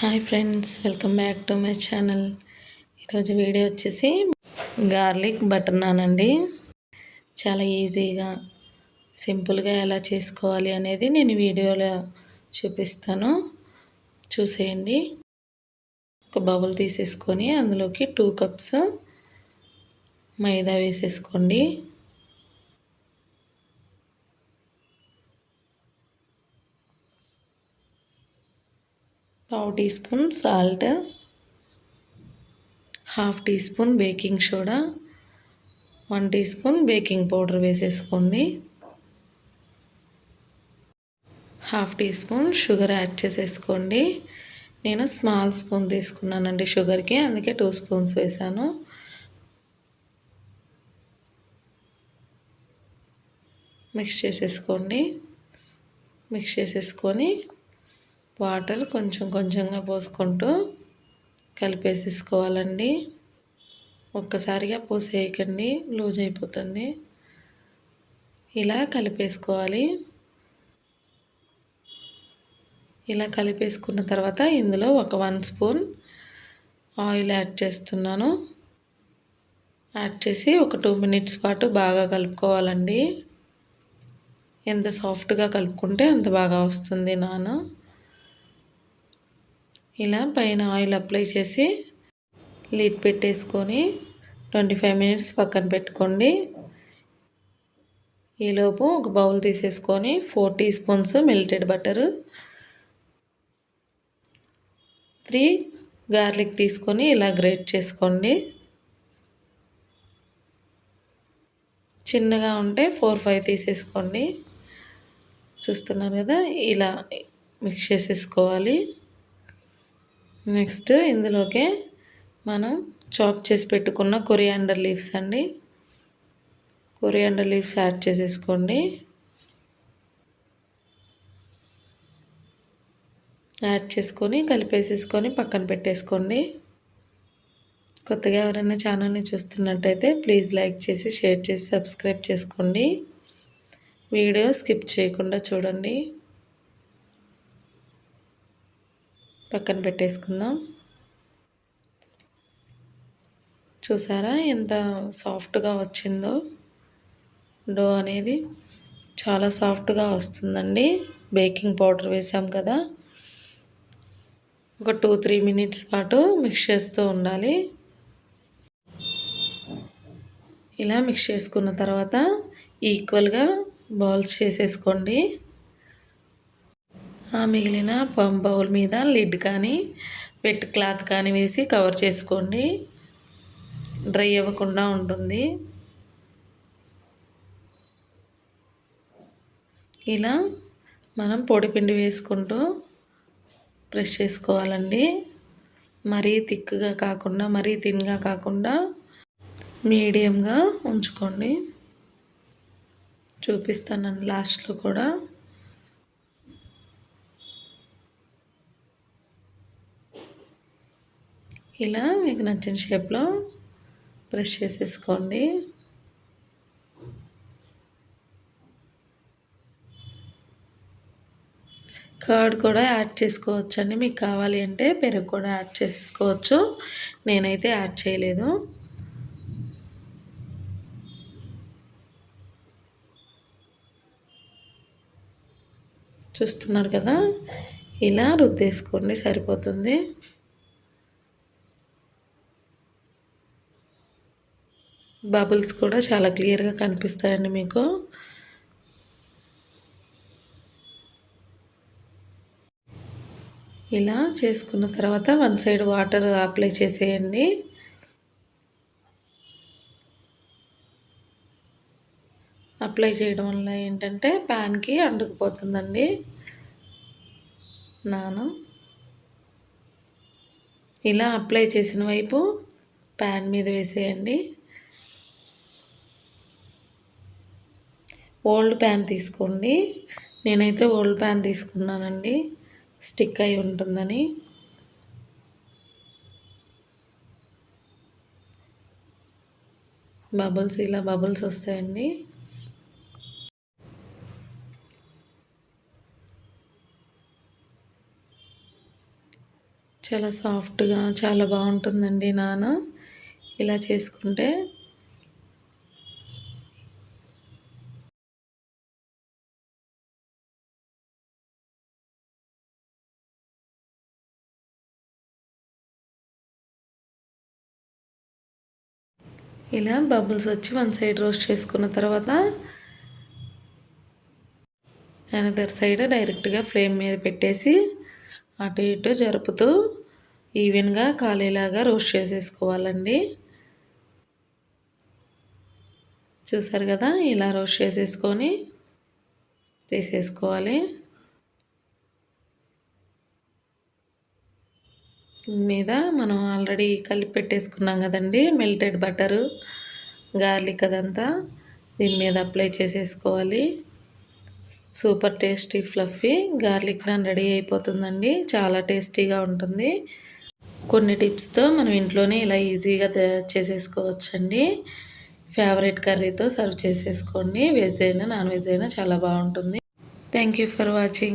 Hi friends welcome back to my channel. ఈరోజు video వచ్చేసి garlic butter naan అండి. చాలా ఈజీగా సింపుల్గా ఎలా చేసుకోవాలి అనేది నేను వీడియోలో చూపిస్తాను. చూసేయండి. ఒక బౌల్ తీసేసుకొని అందులోకి టూ కప్స్ మైదా వేసేసుకోండి. పావు teaspoon salt half teaspoon baking soda one teaspoon baking powder వేసేసుకోండి. Half tea spoon sugar add చేసేసుకోండి. నేను స్మాల్ స్పూన్ తీసుకున్నానండి షుగర్కి అందుకే టూ స్పూన్స్ వేసాను. మిక్స్ చేసేసుకోండి. మిక్స్ చేసేసుకొని వాటర్ కొంచెం కొంచెంగా పోసుకుంటూ కలిపేసేసుకోవాలండి. ఒక్కసారిగా పోసేయకండి లూజ్ అయిపోతుంది. ఇలా కలిపేసుకోవాలి. ఇలా కలిపేసుకున్న తర్వాత ఇందులో ఒక వన్ స్పూన్ ఆయిల్ యాడ్ చేస్తున్నాను. యాడ్ చేసి ఒక టూ మినిట్స్ పాటు బాగా కలుపుకోవాలండి. ఎంత సాఫ్ట్గా కలుపుకుంటే అంత బాగా వస్తుంది నాను. ఇలా పైన ఆయిల్ అప్లై చేసి లీడ్ పెట్టేసుకొని ట్వంటీ ఫైవ్ మినిట్స్ పక్కన పెట్టుకోండి. ఈలోపు ఒక బౌల్ తీసేసుకొని four teaspoons melted butter three garlic తీసుకొని ఇలా గ్రేట్ చేసుకోండి. చిన్నగా ఉంటే ఫోర్ ఫైవ్ తీసేసుకోండి. చూస్తున్నారు కదా ఇలా మిక్స్ చేసేసుకోవాలి. నెక్స్ట్ ఇందులోకి మనం చాప్ చేసి పెట్టుకున్న కొరియాండర్ లీవ్స్ అండి. కొరియాండర్ లీవ్స్ యాడ్ చేసేసుకోండి. యాడ్ చేసుకొని కలిపేసేసుకొని పక్కన పెట్టేసుకోండి. కొత్తగా ఎవరైనా ఛానల్ని చూస్తున్నట్టయితే ప్లీజ్ లైక్ చేసి షేర్ చేసి సబ్స్క్రైబ్ చేసుకోండి. వీడియో స్కిప్ చేయకుండా చూడండి. పక్కన పెట్టేసుకుందాం. చూసారా ఎంత సాఫ్ట్గా వచ్చిందో? డో అనేది చాలా సాఫ్ట్గా వస్తుందండి. బేకింగ్ పౌడర్ వేసాం కదా. ఒక టూ త్రీ మినిట్స్ పాటు మిక్స్ చేస్తూ ఉండాలి. ఇలా మిక్స్ చేసుకున్న తర్వాత ఈక్వల్గా బౌల్స్ చేసేసుకోండి. ఆ మిగిలిన బౌల్ మీద లిడ్ కానీ వెట్ క్లాత్ కానీ వేసి కవర్ చేసుకోండి. డ్రై అవ్వకుండా ఉంటుంది. ఇలా మనం పొడిపిండి వేసుకుంటూ ప్రెస్ చేసుకోవాలండి. మరీ థిక్గా కాకుండా మరీ థిన్గా కాకుండా మీడియంగా ఉంచుకోండి. చూపిస్తాను లాస్ట్లో కూడా. ఇలా మీకు నచ్చిన షేప్లో బ్రష్ చేసేసుకోండి. కర్డ్ కూడా యాడ్ చేసుకోవచ్చండి. మీకు కావాలి అంటే పెరుగు కూడా యాడ్ చేసేసుకోవచ్చు నేనైతే యాడ్ చేయలేదు. చూస్తున్నారు కదా? ఇలా రుద్దేసుకోండి. సరిపోతుంది. బబుల్స్ కూడా చాలా క్లియర్గా కనిపిస్తాయండి మీకు. ఇలా చేసుకున్న తర్వాత వన్ సైడ్ వాటర్ అప్లై చేసేయండి. అప్లై చేయడం వల్ల ఏంటంటే ప్యాన్కి అంటుకుపోతుందండి. నాను. ఇలా అప్లై చేసిన వైపు ప్యాన్ మీద వేసేయండి. ఓల్డ్ ప్యాన్ తీసుకోండి. నేనైతే ఓల్డ్ ప్యాన్ తీసుకున్నానండి. స్టిక్ అయి ఉంటుందని. బబుల్స్ ఇలా బబుల్స్ వస్తాయండి. చాలా సాఫ్ట్గా చాలా బాగుంటుందండి నాన్న. ఇలా చేసుకుంటే ఇలా బబుల్స్ వచ్చి వన్ సైడ్ రోస్ట్ చేసుకున్న తర్వాత అనదర్ సైడ్ డైరెక్ట్గా ఫ్లేమ్ మీద పెట్టేసి అటు ఇటు జరుపుతూ ఈవెన్గా ఖాళీలాగా రోస్ట్ చేసేసుకోవాలండి. చూసారు కదా? ఇలా రోస్ట్ చేసేసుకొని తీసేసుకోవాలి. మీద మనం ఆల్రెడీ కలిపి పెట్టేసుకున్నాం కదండి మెల్టెడ్ బటరు గార్లిక్ అదంతా దీని మీద అప్లై చేసేసుకోవాలి. Super tasty fluffy garlic naan ready అయిపోతుందండి చాలా టేస్టీగా ఉంటుంది. కొన్ని టిప్స్తో మనం ఇంట్లోనే ఇలా ఈజీగా చేసేసుకోవచ్చండి. ఫేవరెట్ కర్రీతో సర్వ్ చేసేసుకోండి. వెజ్ అయినా నాన్ వెజ్ అయినా చాలా బాగుంటుంది. Thank you for watching.